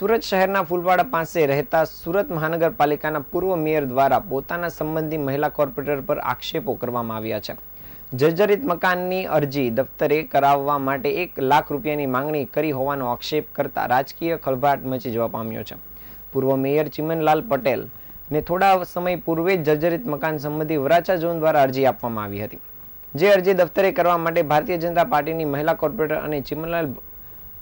સુરત શહેરના ફૂલવાડા પાસે રહેતા સુરત મહાનગરપાલિકાના પૂર્વ મેયર દ્વારા પોતાના સંબંધી મહિલા કોર્પોરેટર પર આક્ષેપો કરવામાં આવ્યા છે. જર્જરિત મકાનની અરજી દફતરે કરાવવા માટે એક લાખ રૂપિયાની માંગણી કરી હોવાનો આક્ષેપ કરતા રાજકીય ખળભાટ મચી જવા પામ્યો છે. પૂર્વ મેયર ચિમનલાલ પટેલ ને થોડા સમય પૂર્વે જ જર્જરિત મકાન સંબંધી વરાછા ઝોન દ્વારા અરજી આપવામાં આવી હતી. જે અરજી દફતરે કરવા માટે ભારતીય જનતા પાર્ટીની મહિલા કોર્પોરેટર અને ચિમનલાલ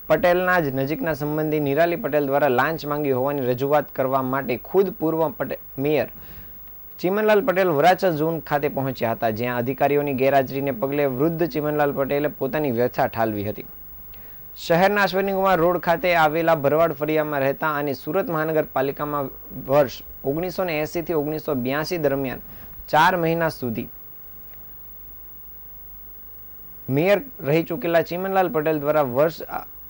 પટેલના જ નજીકના સંબંધી નિરાલી પટેલ દ્વારા લાંચ માંગી હોવાની રજૂઆત કરવા માટે ખુદ પૂર્વ મેયર ચિમનલાલ પટેલ વરાછા ઝોન ખાતે પહોંચ્યા હતા, જ્યાં અધિકારીઓની ગેરહાજરીને પગલે વૃદ્ધ ચિમનલાલ પટેલે પોતાની વ્યથા ઠાલવી હતી. શહેરના અશ્વનીકુમાર રોડ ખાતે આવેલા ભરવાડ ફળિયામાં રહેતા અને સુરત મહાનગરપાલિકામાં વર્ષ ઓગણીસો ને એંસીથી ઓગણીસો બ્યાસી દરમિયાન ચાર મહિના સુધી મેયર રહી ચૂકેલા ચિમનલાલ પટેલ દ્વારા વર્ષ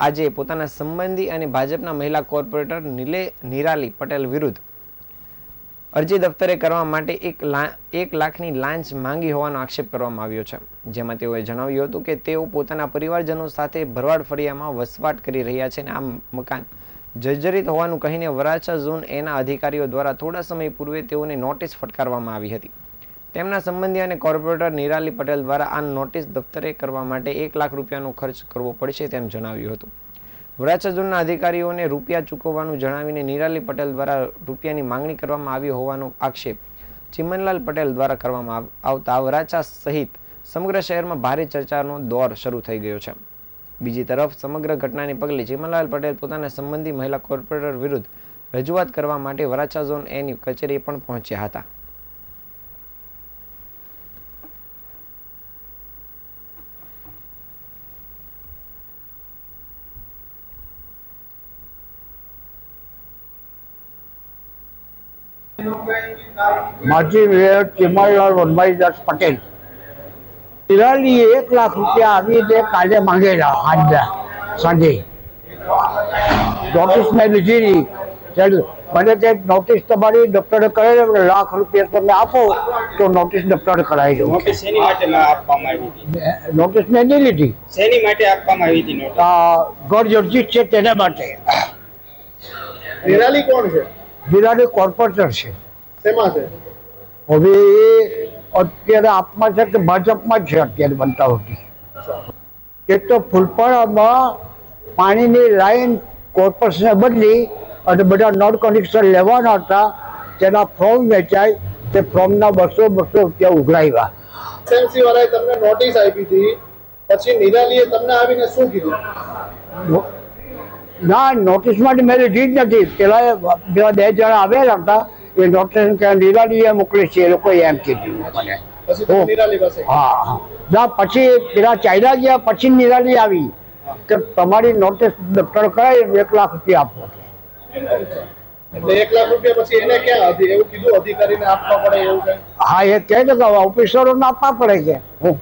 આજે પોતાના સંબંધી અને ભાજપના મહિલા કોર્પોરેટર નિલે નિરાલી પટેલ વિરુદ્ધ અરજી દફતરે કરવા માટે એક એક લાખની લાંચ માંગી હોવાનો આક્ષેપ કરવામાં આવ્યો છે. જેમાં તેઓએ જણાવ્યું હતું કે તેઓ પોતાના પરિવારજનો સાથે ભરવાડ ફળિયામાં વસવાટ કરી રહ્યા છે અને આ મકાન જર્જરિત હોવાનું કહીને વરાછા ઝોન એના અધિકારીઓ દ્વારા થોડા સમય પૂર્વે તેઓને નોટિસ ફટકારવામાં આવી હતી. તેમના સંબંધી અને કોર્પોરેટર નિરાલી પટેલ દ્વારા આ નોટિસ દફતરે કરવા માટે એક લાખ રૂપિયાનો ખર્ચ કરવો પડશે તેમ જણાવ્યું હતું. વરાછા ઝોનના અધિકારીઓને રૂપિયા ચૂકવવાનું જણાવીને નિરાલી પટેલ દ્વારા રૂપિયાની માંગણી કરવામાં આવી હોવાનો આક્ષેપ ચિમનલાલ પટેલ દ્વારા કરવામાં આવ- આવતા વરાછા સહિત સમગ્ર શહેરમાં ભારે ચર્ચાનો દોર શરૂ થઈ ગયો છે. બીજી તરફ સમગ્ર ઘટનાને પગલે ચિમનલાલ પટેલ પોતાના સંબંધી મહિલા કોર્પોરેટર વિરુદ્ધ રજૂઆત કરવા માટે વરાછા ઝોન એની કચેરીએ પણ પહોંચ્યા હતા. માજી મેયર ચિમનલાલ વનભાઈદાસ પટેલ. નિરાલીએ એક લાખ રૂપિયા આવી રીતે કાલે માંગેલા આજના સાંજે. નોટિસ મેં લીધી નહીં ચાલ મને તે નોટિસ તમારી દફતરે કરેલો લાખ રૂપિયા તમે આપો તો નોટિસ દફતરે કરાવી દઉં. નોટિસ શેની માટે આપવામાં આવી હતી? નોટિસ મેં નહીં લીધી. શેની માટે આપવામાં આવી હતી નોટિસ ઘર જર્જિત છે તેના માટે. નિરાલી કોણ છે? નિરાલી કોર્પોરેટર છે. શેમાં છે? હવે એ અત્યારે આપમાં છે કે ભાજપમાં જ છે અત્યારે બનતા હોતી એક તો ફૂલપાડામાં પાણીની લાઈન કોર્પોરેશને બદલી અને બધા નળ કનેક્શન લેવાના હતા તેના ફોર્મ વેચાય તે ફોર્મના બસો બસો રૂપિયા ઉઘરાવ્યા. એસએમસી વાળાએ તમને નોટિસ આપી હતી પછી નિરાલીએ તમને આવીને શું કીધું? ના નોટિસ માટે મેં લીધી જ નથી. પેલા પેલા બે જણા આવેલા હતા એ નોટિસ કે નિરાલીએ મોકલી છે એ લોકોએ એમ કીધું મને. હા ના પછી પેલા ચાઇના ગયા પછી નિરાલી આવી. કે તમારી નોટિસ દફતર કરાવી એક લાખ રૂપિયા આપો. એટલે એક લાખ રૂપિયા પછી એને ક્યાં એવું કીધું અધિકારીને આપવા પડે એવું હા એ કહે ઓફિસરો કે ઓફિસરોને આપવા પડે છે. હું